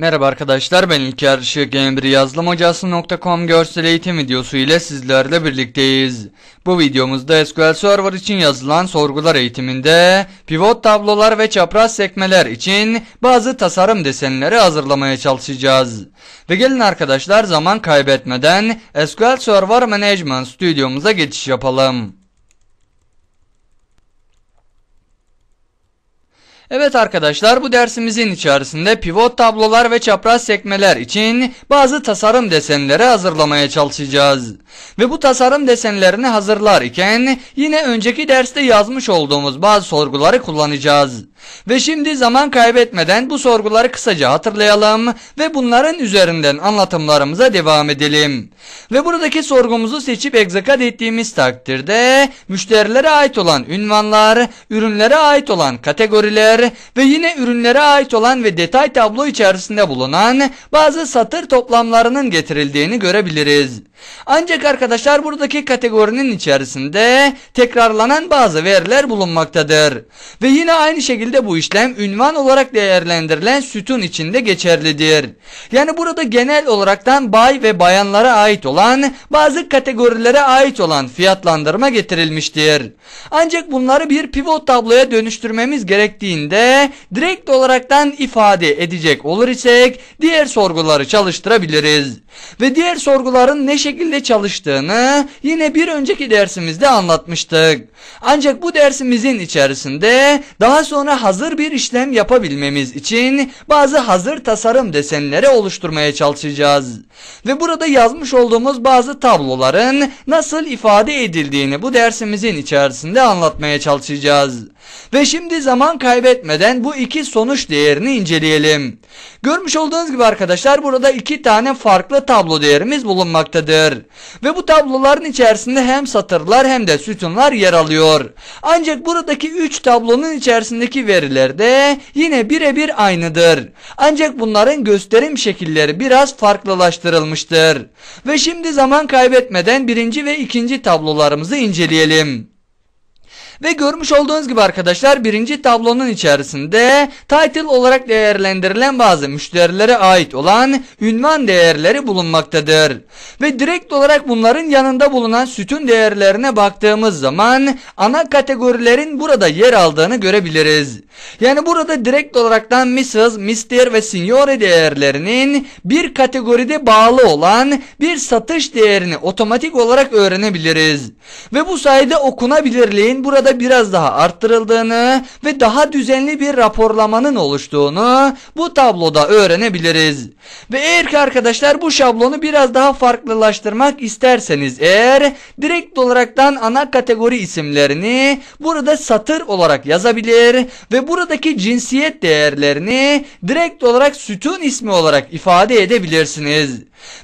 Merhaba arkadaşlar ben İlker Işık Emri görsel eğitim videosu ile sizlerle birlikteyiz. Bu videomuzda SQL Server için yazılan sorgular eğitiminde pivot tablolar ve çapraz sekmeler için bazı tasarım desenleri hazırlamaya çalışacağız. Ve gelin arkadaşlar zaman kaybetmeden SQL Server Management stüdyomuza geçiş yapalım. Evet arkadaşlar bu dersimizin içerisinde pivot tablolar ve çapraz sekmeler için bazı tasarım desenleri hazırlamaya çalışacağız. Ve bu tasarım desenlerini hazırlarken yine önceki derste yazmış olduğumuz bazı sorguları kullanacağız. Ve şimdi zaman kaybetmeden bu sorguları kısaca hatırlayalım ve bunların üzerinden anlatımlarımıza devam edelim. Ve buradaki sorgumuzu seçip execute ettiğimiz takdirde müşterilere ait olan ünvanlar, ürünlere ait olan kategoriler ve yine ürünlere ait olan ve detay tablo içerisinde bulunan bazı satır toplamlarının getirildiğini görebiliriz. Ancak arkadaşlar buradaki kategorinin içerisinde tekrarlanan bazı veriler bulunmaktadır. Ve yine aynı şekilde bu işlem ünvan olarak değerlendirilen sütun içinde geçerlidir. Yani burada genel olaraktan bay ve bayanlara ait olan bazı kategorilere ait olan fiyatlandırma getirilmiştir. Ancak bunları bir pivot tabloya dönüştürmemiz gerektiğinde direkt olaraktan ifade edecek olur isek diğer sorguları çalıştırabiliriz. Ve diğer sorguların ne şekilde çalıştığını yine bir önceki dersimizde anlatmıştık. Ancak bu dersimizin içerisinde daha sonra hazır bir işlem yapabilmemiz için bazı hazır tasarım desenleri oluşturmaya çalışacağız. Ve burada yazmış olduğumuz bazı tabloların nasıl ifade edildiğini bu dersimizin içerisinde anlatmaya çalışacağız. Ve şimdi zaman kaybetmeden bu iki sonuç değerini inceleyelim. Görmüş olduğunuz gibi arkadaşlar burada iki tane farklı tablo değerimiz bulunmaktadır. Ve bu tabloların içerisinde hem satırlar hem de sütunlar yer alıyor. Ancak buradaki üç tablonun içerisindeki veriler de yine birebir aynıdır. Ancak bunların gösterim şekilleri biraz farklılaştırılmıştır. Ve şimdi zaman kaybetmeden birinci ve ikinci tablolarımızı inceleyelim. Ve görmüş olduğunuz gibi arkadaşlar birinci tablonun içerisinde title olarak değerlendirilen bazı müşterilere ait olan ünvan değerleri bulunmaktadır. Ve direkt olarak bunların yanında bulunan sütun değerlerine baktığımız zaman ana kategorilerin burada yer aldığını görebiliriz. Yani burada direkt olaraktan Mrs, Mr ve Signore değerlerinin bir kategoride bağlı olan bir satış değerini otomatik olarak öğrenebiliriz. Ve bu sayede okunabilirliğin burada da biraz daha arttırıldığını ve daha düzenli bir raporlamanın oluştuğunu bu tabloda öğrenebiliriz. Ve eğer ki arkadaşlar bu şablonu biraz daha farklılaştırmak isterseniz eğer direkt olaraktan ana kategori isimlerini burada satır olarak yazabilir ve buradaki cinsiyet değerlerini direkt olarak sütun ismi olarak ifade edebilirsiniz.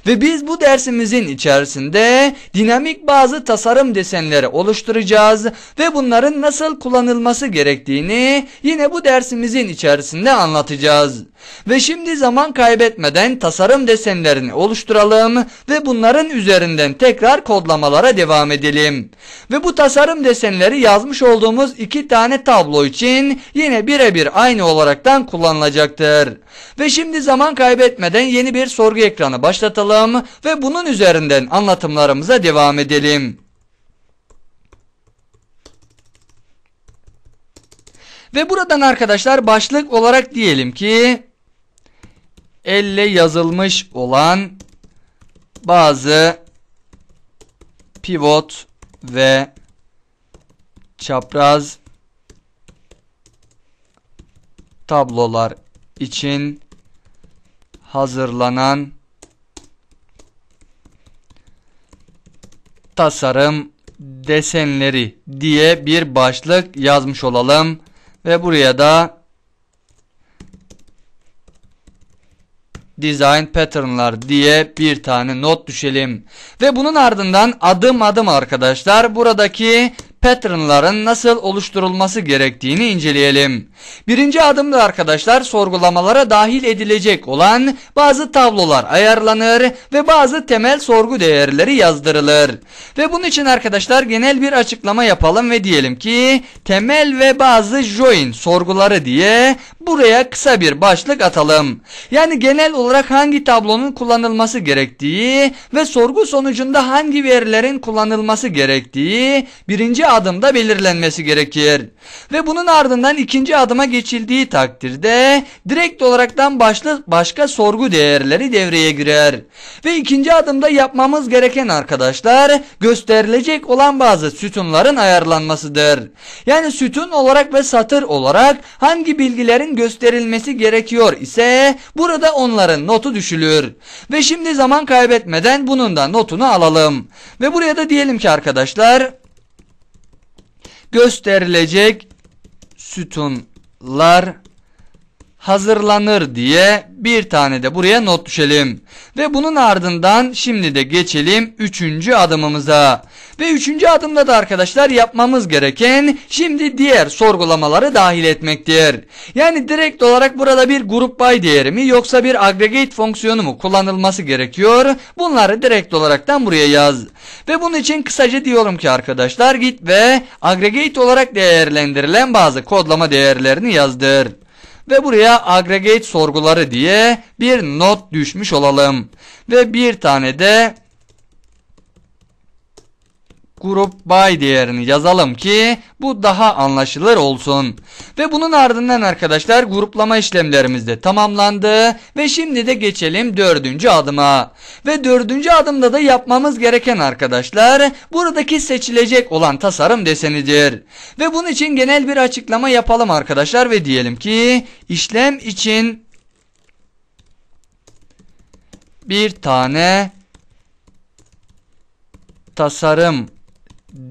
Ve biz bu dersimizin içerisinde dinamik bazı tasarım desenleri oluşturacağız ve bunların nasıl kullanılması gerektiğini yine bu dersimizin içerisinde anlatacağız. Ve şimdi zaman kaybetmeden tasarım desenlerini oluşturalım ve bunların üzerinden tekrar kodlamalara devam edelim. Ve bu tasarım desenleri yazmış olduğumuz iki tane tablo için yine birebir aynı olaraktan kullanılacaktır. Ve şimdi zaman kaybetmeden yeni bir sorgu ekranı başlatalım ve bunun üzerinden anlatımlarımıza devam edelim. Ve buradan arkadaşlar başlık olarak diyelim ki elle yazılmış olan bazı pivot ve çapraz tablolar için hazırlanan tasarım desenleri diye bir başlık yazmış olalım ve buraya da design pattern'lar diye bir tane not düşelim. Ve bunun ardından adım adım arkadaşlar buradaki patternların nasıl oluşturulması gerektiğini inceleyelim. Birinci adımda arkadaşlar sorgulamalara dahil edilecek olan bazı tablolar ayarlanır ve bazı temel sorgu değerleri yazdırılır. Ve bunun için arkadaşlar genel bir açıklama yapalım ve diyelim ki temel ve bazı join sorguları diye buraya kısa bir başlık atalım. Yani genel olarak hangi tablonun kullanılması gerektiği ve sorgu sonucunda hangi verilerin kullanılması gerektiği birinci adımda belirlenmesi gerekir. Ve bunun ardından ikinci adıma geçildiği takdirde direkt olaraktan başlı başka sorgu değerleri devreye girer. Ve ikinci adımda yapmamız gereken arkadaşlar gösterilecek olan bazı sütunların ayarlanmasıdır. Yani sütun olarak ve satır olarak hangi bilgilerin gösterilmesi gerekiyor ise burada onların notu düşülür. Ve şimdi zaman kaybetmeden bunun da notunu alalım. Ve buraya da diyelim ki arkadaşlar gösterilecek sütunlar hazırlanır diye bir tane de buraya not düşelim. Ve bunun ardından şimdi de geçelim üçüncü adımımıza. Ve üçüncü adımda da arkadaşlar yapmamız gereken şimdi diğer sorgulamaları dahil etmektir. Yani direkt olarak burada bir grup by değeri mi yoksa bir aggregate fonksiyonu mu kullanılması gerekiyor. Bunları direkt olaraktan buraya yaz. Ve bunun için kısaca diyorum ki arkadaşlar git ve aggregate olarak değerlendirilen bazı kodlama değerlerini yazdır ve buraya aggregate sorguları diye bir not düşmüş olalım. Ve bir tane de grup by değerini yazalım ki bu daha anlaşılır olsun. Ve bunun ardından arkadaşlar gruplama işlemlerimiz de tamamlandı ve şimdi de geçelim dördüncü adıma. Ve dördüncü adımda da yapmamız gereken arkadaşlar buradaki seçilecek olan tasarım desenidir. Ve bunun için genel bir açıklama yapalım arkadaşlar ve diyelim ki işlem için bir tane tasarım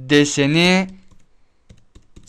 deseni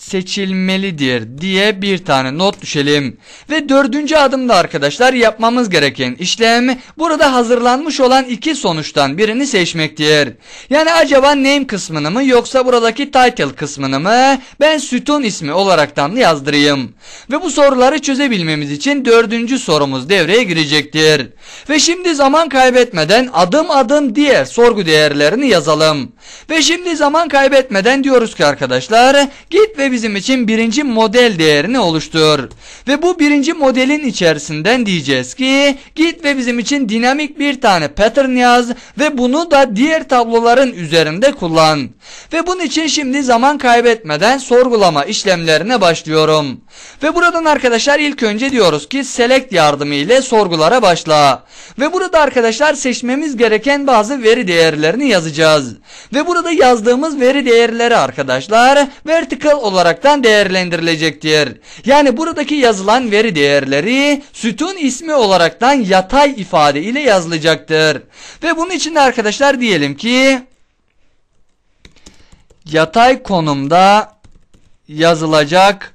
seçilmelidir diye bir tane not düşelim. Ve dördüncü adımda arkadaşlar yapmamız gereken işlem burada hazırlanmış olan iki sonuçtan birini seçmektir. Yani acaba name kısmını mı yoksa buradaki title kısmını mı ben sütun ismi olaraktan yazdırayım. Ve bu soruları çözebilmemiz için dördüncü sorumuz devreye girecektir. Ve şimdi zaman kaybetmeden adım adım diğer sorgu değerlerini yazalım. Ve şimdi zaman kaybetmeden diyoruz ki arkadaşlar git ve bizim için birinci model değerini oluştur. Ve bu birinci modelin içerisinden diyeceğiz ki git ve bizim için dinamik bir tane pattern yaz ve bunu da diğer tabloların üzerinde kullan. Ve bunun için şimdi zaman kaybetmeden sorgulama işlemlerine başlıyorum. Ve buradan arkadaşlar ilk önce diyoruz ki select yardımı ile sorgulara başla. Ve burada arkadaşlar seçmemiz gereken bazı veri değerlerini yazacağız. Ve burada yazdığımız veri değerleri arkadaşlar vertical olaraktan değerlendirilecektir. Yani buradaki yazılan veri değerleri sütun ismi olaraktan yatay ifade ile yazılacaktır. Ve bunun için de arkadaşlar diyelim ki yatay konumda yazılacak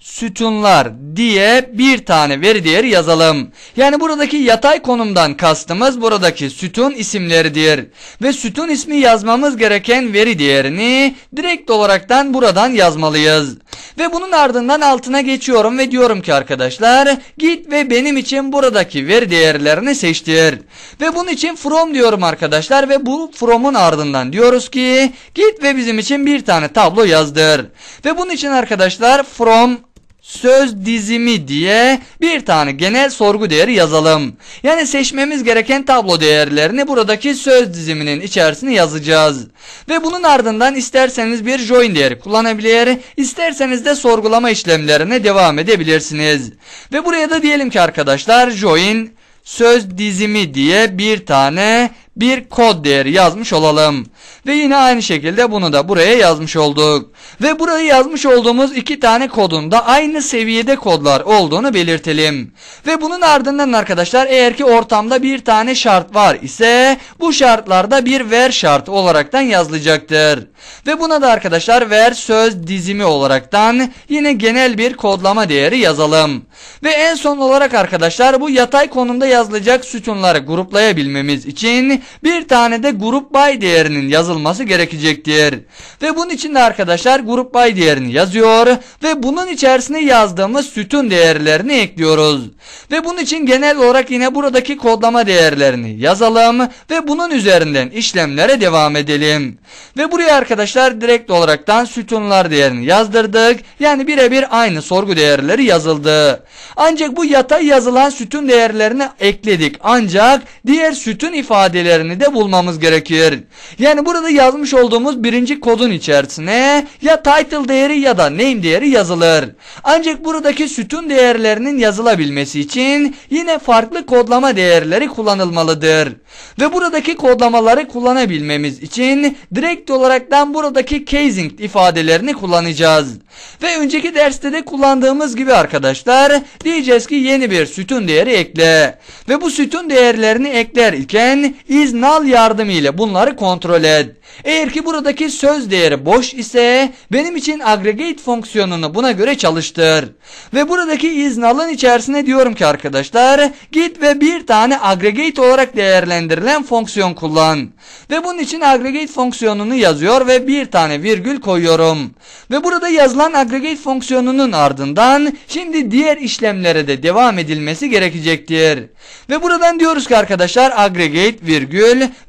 sütunlar diye bir tane veri değeri yazalım. Yani buradaki yatay konumdan kastımız buradaki sütun isimleridir. Ve sütun ismi yazmamız gereken veri değerini direkt olaraktan buradan yazmalıyız. Ve bunun ardından altına geçiyorum ve diyorum ki arkadaşlar git ve benim için buradaki veri değerlerini seçtir. Ve bunun için from diyorum arkadaşlar ve bu from'un ardından diyoruz ki git ve bizim için bir tane tablo yazdır. Ve bunun için arkadaşlar from söz dizimi diye bir tane genel sorgu değeri yazalım. Yani seçmemiz gereken tablo değerlerini buradaki söz diziminin içerisine yazacağız. Ve bunun ardından isterseniz bir join değeri kullanabilir, isterseniz de sorgulama işlemlerine devam edebilirsiniz. Ve buraya da diyelim ki arkadaşlar join söz dizimi diye bir tane bir kod değeri yazmış olalım. Ve yine aynı şekilde bunu da buraya yazmış olduk. Ve buraya yazmış olduğumuz iki tane kodun da aynı seviyede kodlar olduğunu belirtelim. Ve bunun ardından arkadaşlar eğer ki ortamda bir tane şart var ise bu şartlarda bir ver şartı olaraktan yazılacaktır. Ve buna da arkadaşlar ver söz dizimi olaraktan yine genel bir kodlama değeri yazalım. Ve en son olarak arkadaşlar bu yatay konumda yazılacak sütunları gruplayabilmemiz için bir tane de grup by değerinin yazılması gerekecektir. Ve bunun için de arkadaşlar grup by değerini yazıyor ve bunun içerisine yazdığımız sütun değerlerini ekliyoruz. Ve bunun için genel olarak yine buradaki kodlama değerlerini yazalım ve bunun üzerinden işlemlere devam edelim. Ve buraya arkadaşlar direkt olaraktan sütunlar değerini yazdırdık. Yani birebir aynı sorgu değerleri yazıldı. Ancak bu yatay yazılan sütun değerlerini ekledik. Ancak diğer sütun ifadelerini de bulmamız gerekir. Yani burada yazmış olduğumuz birinci kodun içerisine ya title değeri ya da name değeri yazılır. Ancak buradaki sütun değerlerinin yazılabilmesi için yine farklı kodlama değerleri kullanılmalıdır. Ve buradaki kodlamaları kullanabilmemiz için direkt olaraktan buradaki casing ifadelerini kullanacağız. Ve önceki derste de kullandığımız gibi arkadaşlar diyeceğiz ki yeni bir sütun değeri ekle. Ve bu sütun değerlerini ekler iken is null yardımıyla bunları kontrol et. Eğer ki buradaki söz değeri boş ise benim için aggregate fonksiyonunu buna göre çalıştır. Ve buradaki is null'ın içerisine diyorum ki arkadaşlar git ve bir tane aggregate olarak değerlendirilen fonksiyon kullan. Ve bunun için aggregate fonksiyonunu yazıyor ve bir tane virgül koyuyorum. Ve burada yazılan aggregate fonksiyonunun ardından şimdi diğer işlemlere de devam edilmesi gerekecektir. Ve buradan diyoruz ki arkadaşlar aggregate virgül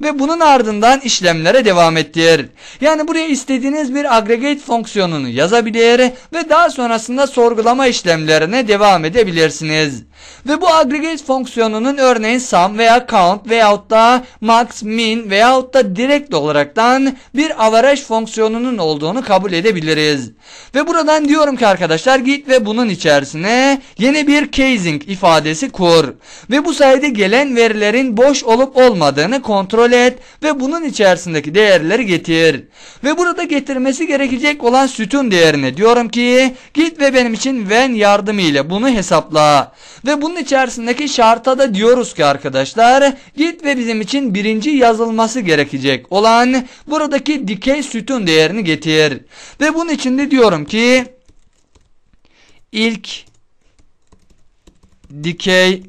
ve bunun ardından işlemlere devam ettir. Yani buraya istediğiniz bir aggregate fonksiyonunu yazabilir ve daha sonrasında sorgulama işlemlerine devam edebilirsiniz. Ve bu aggregate fonksiyonunun örneğin sum veya count veyahut da max, min veyahut da direkt olaraktan bir average fonksiyonunun olduğunu kabul edebiliriz. Ve buradan diyorum ki arkadaşlar git ve bunun içerisine yeni bir casing ifadesi kur. Ve bu sayede gelen verilerin boş olup olmadığını kontrol et ve bunun içerisindeki değerleri getir. Ve burada getirmesi gerekecek olan sütun değerine diyorum ki git ve benim için when yardımıyla bunu hesapla. Ve bunun içerisindeki şarta da diyoruz ki arkadaşlar git ve bizim için birinci yazılması gerekecek olan buradaki dikey sütun değerini getir. Ve bunun için de diyorum ki ilk dikey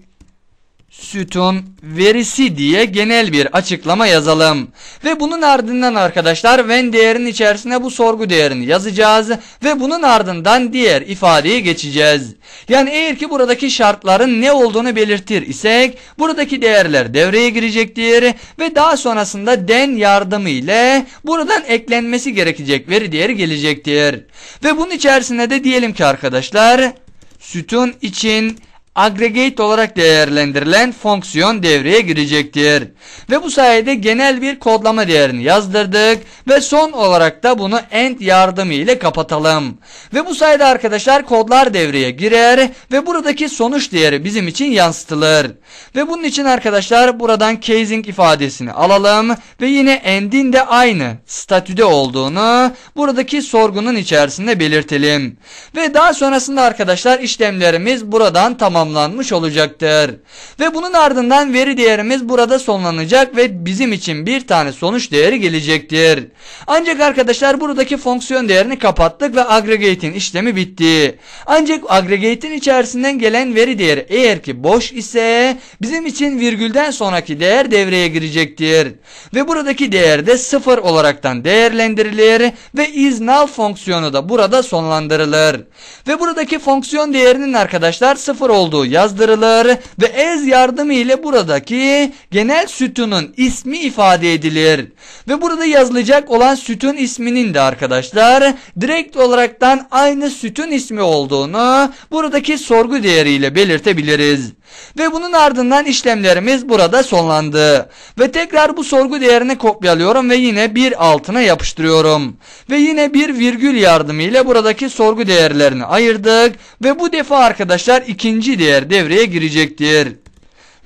sütun verisi diye genel bir açıklama yazalım. Ve bunun ardından arkadaşlar when değerinin içerisine bu sorgu değerini yazacağız ve bunun ardından diğer ifadeyi geçeceğiz. Yani eğer ki buradaki şartların ne olduğunu belirtir isek buradaki değerler devreye girecektir ve daha sonrasında den yardımı ile buradan eklenmesi gerekecek veri değeri gelecektir. Ve bunun içerisine de diyelim ki arkadaşlar sütun için aggregate olarak değerlendirilen fonksiyon devreye girecektir. Ve bu sayede genel bir kodlama değerini yazdırdık ve son olarak da bunu end yardımı ile kapatalım. Ve bu sayede arkadaşlar kodlar devreye girer ve buradaki sonuç değeri bizim için yansıtılır. Ve bunun için arkadaşlar buradan casing ifadesini alalım ve yine end'in de aynı statüde olduğunu buradaki sorgunun içerisinde belirtelim. Ve daha sonrasında arkadaşlar işlemlerimiz buradan tamam tamamlanmış olacaktır. Ve bunun ardından veri değerimiz burada sonlanacak ve bizim için bir tane sonuç değeri gelecektir. Ancak arkadaşlar buradaki fonksiyon değerini kapattık ve aggregate'in işlemi bitti. Ancak aggregate'in içerisinden gelen veri değeri eğer ki boş ise bizim için virgülden sonraki değer devreye girecektir. Ve buradaki değer de sıfır olaraktan değerlendirilir ve is null fonksiyonu da burada sonlandırılır. Ve buradaki fonksiyon değerinin arkadaşlar sıfır olduğu olduğu yazdırılır ve ez yardımı ile buradaki genel sütunun ismi ifade edilir. Ve burada yazılacak olan sütun isminin de arkadaşlar direkt olaraktan aynı sütun ismi olduğunu buradaki sorgu değeriyle belirtebiliriz. Ve bunun ardından işlemlerimiz burada sonlandı. Ve tekrar bu sorgu değerini kopyalıyorum ve yine bir altına yapıştırıyorum. Ve yine bir virgül yardımıyla buradaki sorgu değerlerini ayırdık. Ve bu defa arkadaşlar ikinci değer devreye girecektir.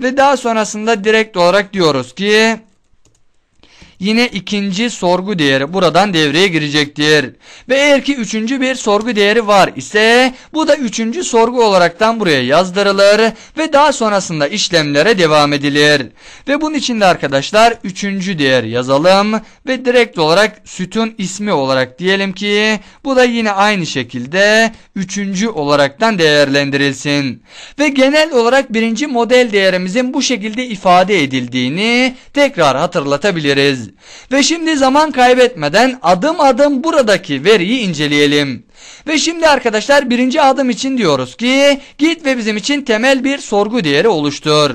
Ve daha sonrasında direkt olarak diyoruz ki yine ikinci sorgu değeri buradan devreye girecektir. Ve eğer ki üçüncü bir sorgu değeri var ise bu da üçüncü sorgu olaraktan buraya yazdırılır ve daha sonrasında işlemlere devam edilir. Ve bunun için de arkadaşlar üçüncü değer yazalım ve direkt olarak sütun ismi olarak diyelim ki bu da yine aynı şekilde üçüncü olaraktan değerlendirilsin. Ve genel olarak birinci model değerimizin bu şekilde ifade edildiğini tekrar hatırlatabiliriz. Ve şimdi zaman kaybetmeden adım adım buradaki veriyi inceleyelim. Ve şimdi arkadaşlar birinci adım için diyoruz ki git ve bizim için temel bir sorgu değeri oluştur.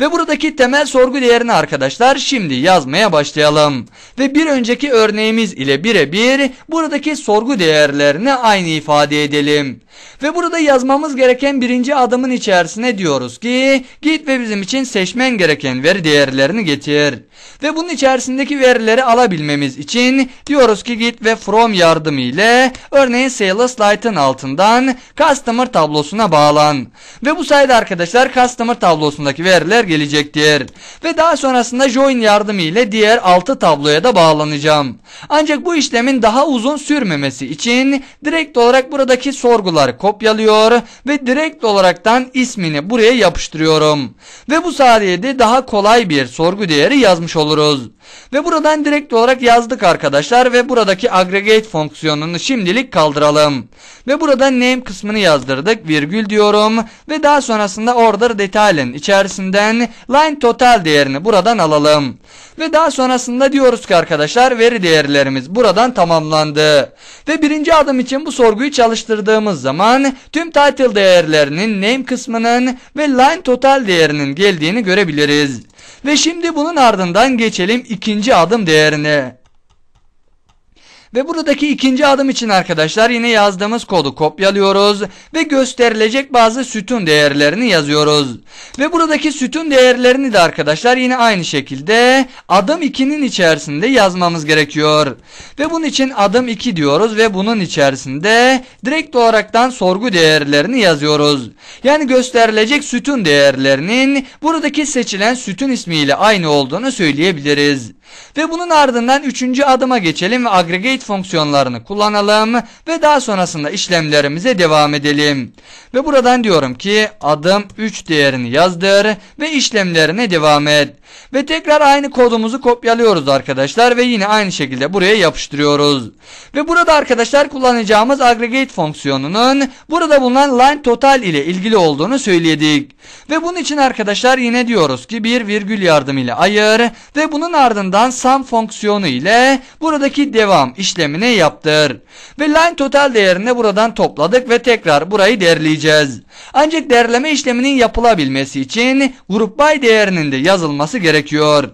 Ve buradaki temel sorgu değerini arkadaşlar şimdi yazmaya başlayalım. Ve bir önceki örneğimiz ile birebir buradaki sorgu değerlerini aynı ifade edelim. Ve burada yazmamız gereken birinci adımın içerisine diyoruz ki git ve bizim için seçmen gereken veri değerlerini getir. Ve bunun içerisindeki verileri alabilmemiz için diyoruz ki git ve from yardımı ile örneğin sales light'ın altından customer tablosuna bağlan. Ve bu sayede arkadaşlar customer tablosundaki veriler gelecektir. Ve daha sonrasında join yardımı ile diğer 6 tabloya da bağlanacağım. Ancak bu işlemin daha uzun sürmemesi için direkt olarak buradaki sorguları kopyalıyor ve direkt olaraktan ismini buraya yapıştırıyorum. Ve bu sayede daha kolay bir sorgu değeri yazmış oluruz. Ve buradan direkt olarak yazdık arkadaşlar ve buradaki aggregate fonksiyonunu şimdilik kaldıralım. Ve burada name kısmını yazdırdık virgül diyorum ve daha sonrasında order detail'in içerisinden line total değerini buradan alalım. Ve daha sonrasında diyoruz ki arkadaşlar veri değerlerimiz buradan tamamlandı. Ve birinci adım için bu sorguyu çalıştırdığımız zaman tüm title değerlerinin name kısmının ve line total değerinin geldiğini görebiliriz. Ve şimdi bunun ardından geçelim ikinci adım değerine. Ve buradaki ikinci adım için arkadaşlar yine yazdığımız kodu kopyalıyoruz ve gösterilecek bazı sütun değerlerini yazıyoruz. Ve buradaki sütun değerlerini de arkadaşlar yine aynı şekilde adım 2'nin içerisinde yazmamız gerekiyor. Ve bunun için adım 2 diyoruz ve bunun içerisinde direkt olaraktan sorgu değerlerini yazıyoruz. Yani gösterilecek sütun değerlerinin buradaki seçilen sütun ismiyle aynı olduğunu söyleyebiliriz. Ve bunun ardından üçüncü adıma geçelim ve aggregate fonksiyonlarını kullanalım ve daha sonrasında işlemlerimize devam edelim. Ve buradan diyorum ki adım 3 değerini yazdır ve işlemlerine devam et. Ve tekrar aynı kodumuzu kopyalıyoruz arkadaşlar ve yine aynı şekilde buraya yapıştırıyoruz. Ve burada arkadaşlar kullanacağımız aggregate fonksiyonunun burada bulunan line total ile ilgili olduğunu söyledik. Ve bunun için arkadaşlar yine diyoruz ki bir virgül yardımıyla ayır ve bunun ardından sum fonksiyonu ile buradaki devam işlemini yaptır. Ve line total değerini buradan topladık ve tekrar burayı derleyeceğiz. Ancak derleme işleminin yapılabilmesi için grup by değerinin de yazılması gerekiyor.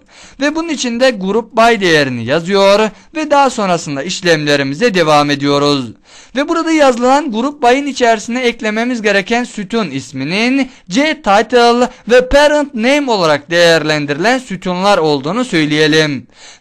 Ve bunun için de grup by değerini yazıyor ve daha sonrasında işlemlerimize devam ediyoruz. Ve burada yazılan grup by'ın içerisine eklememiz gereken sütun isminin C title ve parent name olarak değerlendirilen sütunlar olduğunu söyleyelim.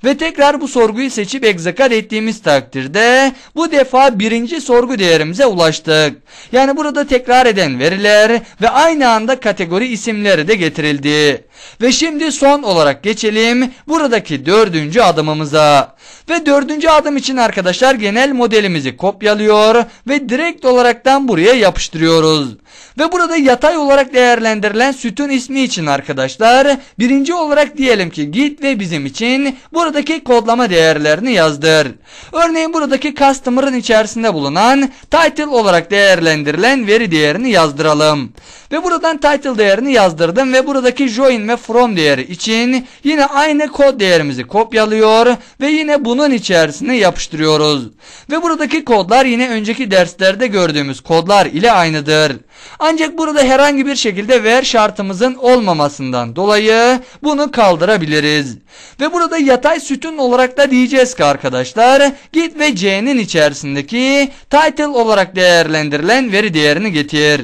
Ve tekrar bu sorguyu seçip execute ettiğimiz takdirde bu defa birinci sorgu değerimize ulaştık. Yani burada tekrar eden veriler ve aynı anda kategori isimleri de getirildi. Ve şimdi son olarak geçelim buradaki dördüncü adımımıza. Ve dördüncü adım için arkadaşlar genel modelimizi kopyalıyor ve direkt olaraktan buraya yapıştırıyoruz. Ve burada yatay olarak değerlendirilen sütun ismi için arkadaşlar birinci olarak diyelim ki git ve bizim için buradaki kodlama değerlerini yazdır. Örneğin buradaki customer'ın içerisinde bulunan title olarak değerlendirilen veri değerini yazdıralım. Ve buradan title değerini yazdırdım ve buradaki join ve from değeri için yine aynı kod değerimizi kopyalıyor ve yine bunun içerisine yapıştırıyoruz. Ve buradaki kodlar yine önceki derslerde gördüğümüz kodlar ile aynıdır. Ancak burada herhangi bir şekilde where şartımızın olmamasından dolayı bunu kaldırabiliriz. Ve burada yatay sütun olarak da diyeceğiz ki arkadaşlar git ve c'nin içerisindeki title olarak değerlendirilen veri değerini getir.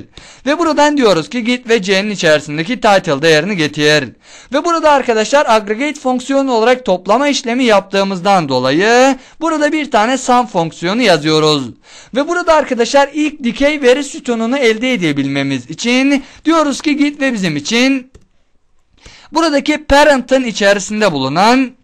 Ve buradan diyoruz ki git ve c'nin içerisindeki title değerini getir. Ve burada arkadaşlar aggregate fonksiyonu olarak toplama işlemi yaptığımızdan dolayı burada bir tane sum fonksiyonu yazıyoruz. Ve burada arkadaşlar ilk dikey veri sütununu elde edebilmemiz için diyoruz ki git ve bizim için buradaki parent'ın içerisinde bulunan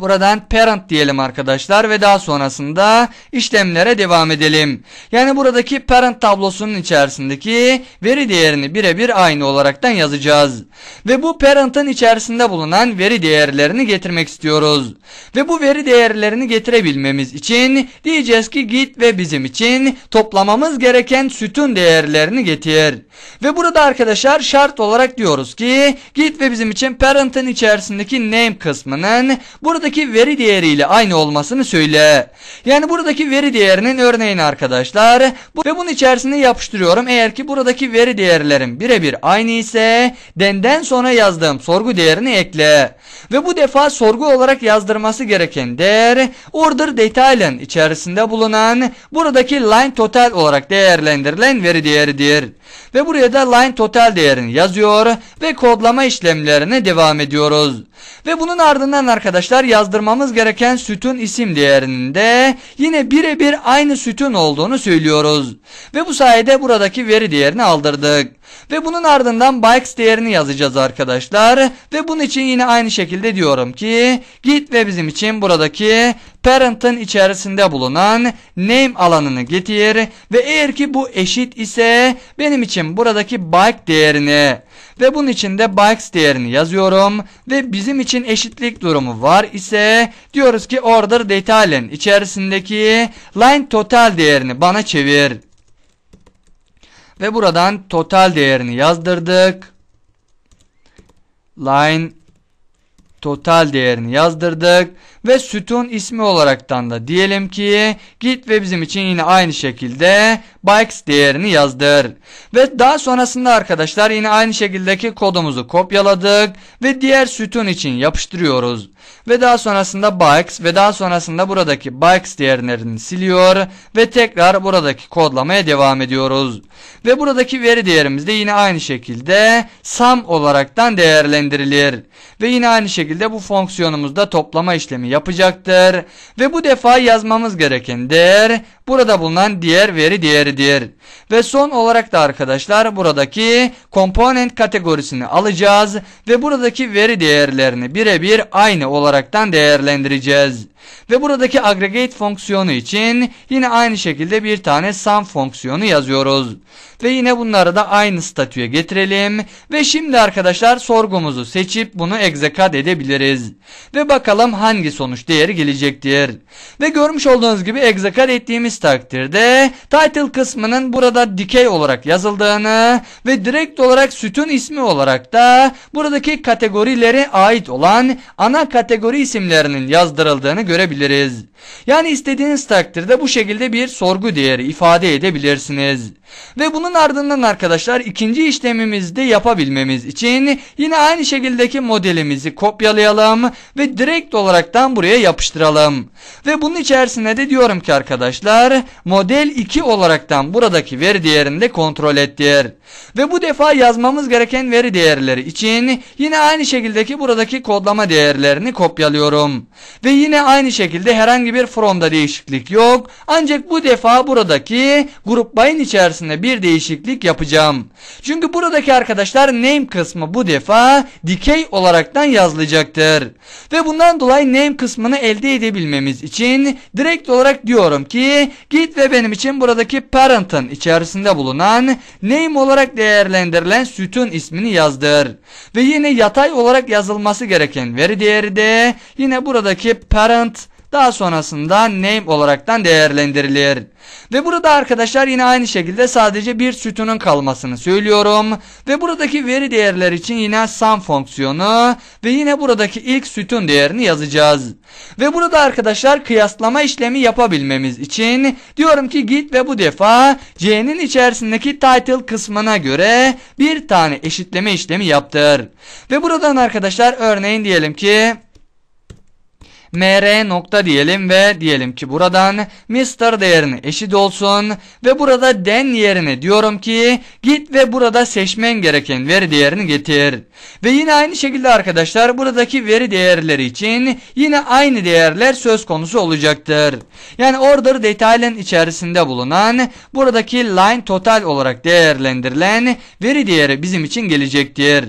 Buradan parent diyelim arkadaşlar ve daha sonrasında işlemlere devam edelim. Yani buradaki parent tablosunun içerisindeki veri değerini birebir aynı olaraktan yazacağız. Ve bu parent'ın içerisinde bulunan veri değerlerini getirmek istiyoruz. Ve bu veri değerlerini getirebilmemiz için diyeceğiz ki git ve bizim için toplamamız gereken sütun değerlerini getir. Ve burada arkadaşlar şart olarak diyoruz ki git ve bizim için parent'ın içerisindeki name kısmının buradaki veri değeriyle aynı olmasını söyle. Yani buradaki veri değerinin örneğini arkadaşlar bu, ve bunun içerisine yapıştırıyorum. Eğer ki buradaki veri değerlerim birebir aynı ise denden sonra yazdığım sorgu değerini ekle. Ve bu defa sorgu olarak yazdırması gereken değer order detailen içerisinde bulunan buradaki line total olarak değerlendirilen veri değeridir. Ve buraya da line total değerini yazıyor ve kodlama işlemlerine devam ediyoruz. Ve bunun ardından arkadaşlar yazdırmamız gereken sütun isim değerinin de yine birebir aynı sütun olduğunu söylüyoruz. Ve bu sayede buradaki veri değerini aldırdık. Ve bunun ardından bikes değerini yazacağız arkadaşlar. Ve bunun için yine aynı şekilde diyorum ki git ve bizim için buradaki parent'ın içerisinde bulunan name alanını getir. Ve eğer ki bu eşit ise benim için buradaki bike değerini ve bunun için de bikes değerini yazıyorum. Ve bizim için eşitlik durumu var ise diyoruz ki order detailen içerisindeki line total değerini bana çevir. Ve buradan total değerini yazdırdık. Line total değerini yazdırdık. Ve sütun ismi olaraktan da diyelim ki git ve bizim için yine aynı şekilde bikes değerini yazdır. Ve daha sonrasında arkadaşlar yine aynı şekildeki kodumuzu kopyaladık ve diğer sütun için yapıştırıyoruz. Ve daha sonrasında bikes ve daha sonrasında buradaki bikes değerlerini siliyor ve tekrar buradaki kodlamaya devam ediyoruz. Ve buradaki veri değerimiz de yine aynı şekilde sum olaraktan değerlendirilir. Ve yine aynı şekilde bu fonksiyonumuzda toplama işlemi yapacaktır. Ve bu defa yazmamız gereken değer burada bulunan diğer veri değeridir. Ve son olarak da arkadaşlar buradaki komponent kategorisini alacağız ve buradaki veri değerlerini birebir aynı olaraktan değerlendireceğiz. Ve buradaki aggregate fonksiyonu için yine aynı şekilde bir tane sum fonksiyonu yazıyoruz. Ve yine bunları da aynı statüye getirelim. Ve şimdi arkadaşlar sorgumuzu seçip bunu execute edebiliriz. Ve bakalım hangi sonuç değeri gelecektir. Ve görmüş olduğunuz gibi execute ettiğimiz takdirde title kısmının burada dikey olarak yazıldığını ve direkt olarak sütun ismi olarak da buradaki kategorilere ait olan ana kategori isimlerinin yazdırıldığını görebiliriz. Yani istediğiniz takdirde bu şekilde bir sorgu değeri ifade edebilirsiniz. Ve bunun ardından arkadaşlar ikinci işlemimizde yapabilmemiz için yine aynı şekildeki modelimizi kopyalayalım ve direkt olaraktan buraya yapıştıralım. Ve bunun içerisine de diyorum ki arkadaşlar model 2 olaraktan buradaki veri değerini de kontrol ettir. Ve bu defa yazmamız gereken veri değerleri için yine aynı şekildeki buradaki kodlama değerlerini kopyalıyorum. Ve yine aynı şekilde herhangi bir from'da değişiklik yok. Ancak bu defa buradaki grup by'ın içerisinde bir değişiklik yapacağım. Çünkü buradaki arkadaşlar name kısmı bu defa dikey olaraktan yazılacaktır. Ve bundan dolayı name kısmını elde edebilmemiz için direkt olarak diyorum ki git ve benim için buradaki parent'ın içerisinde bulunan name olarak değerlendirilen sütun ismini yazdır. Ve yine yatay olarak yazılması gereken veri değeri de yine buradaki parent daha sonrasında name olaraktan değerlendirilir. Ve burada arkadaşlar yine aynı şekilde sadece bir sütunun kalmasını söylüyorum. Ve buradaki veri değerler için yine sum fonksiyonu ve yine buradaki ilk sütun değerini yazacağız. Ve burada arkadaşlar kıyaslama işlemi yapabilmemiz için diyorum ki git ve bu defa c'nin içerisindeki title kısmına göre bir tane eşitleme işlemi yaptır. Ve buradan arkadaşlar örneğin diyelim ki mr nokta diyelim ve diyelim ki buradan Mr değerini eşit olsun ve burada den yerine diyorum ki git ve burada seçmen gereken veri değerini getir. Ve yine aynı şekilde arkadaşlar buradaki veri değerleri için yine aynı değerler söz konusu olacaktır. Yani order detailen içerisinde bulunan buradaki line total olarak değerlendirilen veri değeri bizim için gelecektir.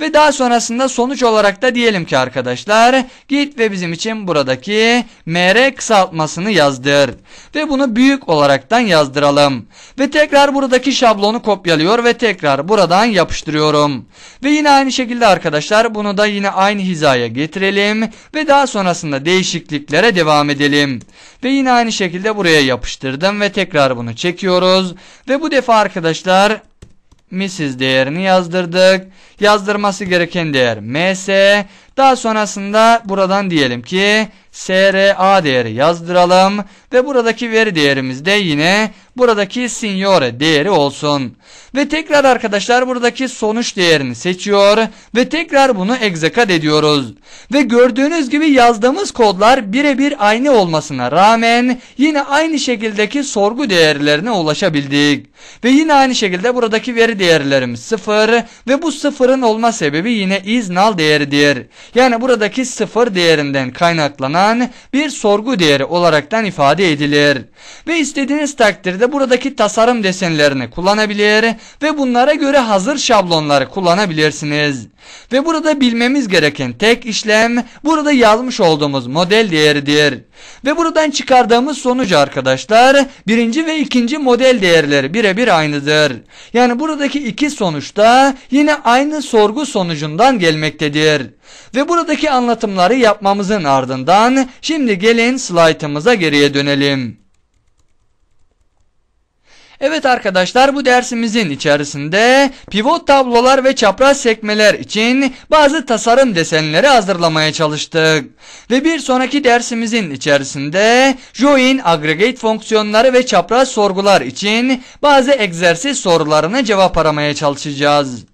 Ve daha sonrasında sonuç olarak da diyelim ki arkadaşlar git ve bizim için buradaki MR kısaltmasını yazdır. Ve bunu büyük olaraktan yazdıralım. Ve tekrar buradaki şablonu kopyalıyor ve tekrar buradan yapıştırıyorum. Ve yine aynı şekilde arkadaşlar bunu da yine aynı hizaya getirelim. Ve daha sonrasında değişikliklere devam edelim. Ve yine aynı şekilde buraya yapıştırdım ve tekrar bunu çekiyoruz. Ve bu defa arkadaşlar Mrs değerini yazdırdık. Yazdırması gereken değer ms. Daha sonrasında buradan diyelim ki SRA değeri yazdıralım ve buradaki veri değerimiz de yine buradaki signore değeri olsun. Ve tekrar arkadaşlar buradaki sonuç değerini seçiyor ve tekrar bunu execute ediyoruz. Ve gördüğünüz gibi yazdığımız kodlar birebir aynı olmasına rağmen yine aynı şekildeki sorgu değerlerine ulaşabildik. Ve yine aynı şekilde buradaki veri değerlerimiz sıfır ve bu sıfırın olma sebebi yine is null değeridir. Yani buradaki sıfır değerinden kaynaklanan bir sorgu değeri olaraktan ifade edilir. Ve istediğiniz takdirde buradaki tasarım desenlerini kullanabilir ve bunlara göre hazır şablonları kullanabilirsiniz. Ve burada bilmemiz gereken tek işlem burada yazmış olduğumuz model değeridir. Ve buradan çıkardığımız sonucu arkadaşlar birinci ve ikinci model değerleri birebir aynıdır. Yani buradaki iki sonuçta yine aynı sorgu sonucundan gelmektedir. Ve buradaki anlatımları yapmamızın ardından şimdi gelin slaytımıza geriye dönelim. Evet arkadaşlar bu dersimizin içerisinde pivot tablolar ve çapraz sekmeler için bazı tasarım desenleri hazırlamaya çalıştık. Ve bir sonraki dersimizin içerisinde join, aggregate fonksiyonları ve çapraz sorgular için bazı egzersiz sorularına cevap aramaya çalışacağız.